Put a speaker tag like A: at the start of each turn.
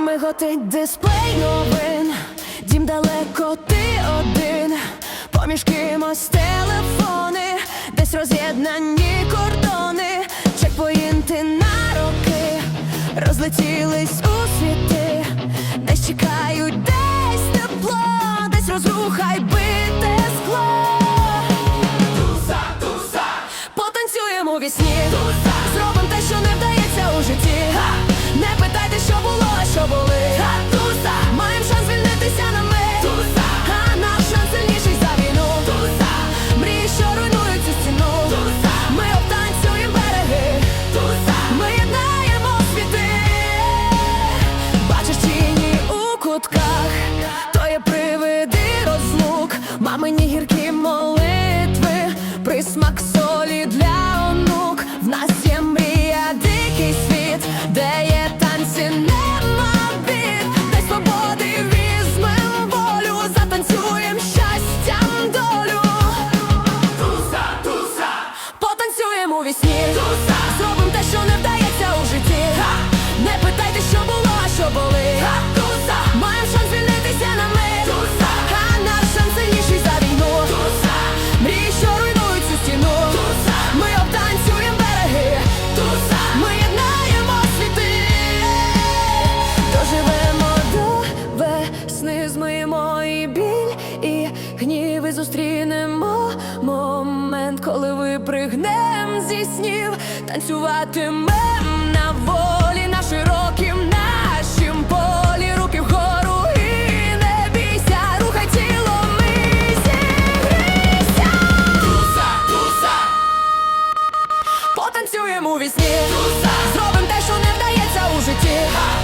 A: миготить дисплей новин, дім далеко ти один, поміж кимось телефони, десь роз'єднані кордони, чекпоінти на роки, розлетілись у світи, десь чекають, десь тепло, десь розруха й бите скло. Туса, туса, Потанцюємо вісні Зробим те, що не вдається у житті. Не питайте, що було, Мамині гіркі молитви Присмак солі для онук. В нас є мрія, дикий світ Де є танці, нема бід. Де свободи візьмем волю Затанцюєм щастям долю. Туса, туса, Потанцюємо у вісні. Туса, Зробим те, що не вогні ви зустрінемо момент, коли випригнем зі снів, танцюватимем на волі на широкім нашім полі, руки вгору і не бійся, рухай тіло ми зігрійся Туса, туса, потанцюємо у вісні, туса, зробим те, що не вдається у житті.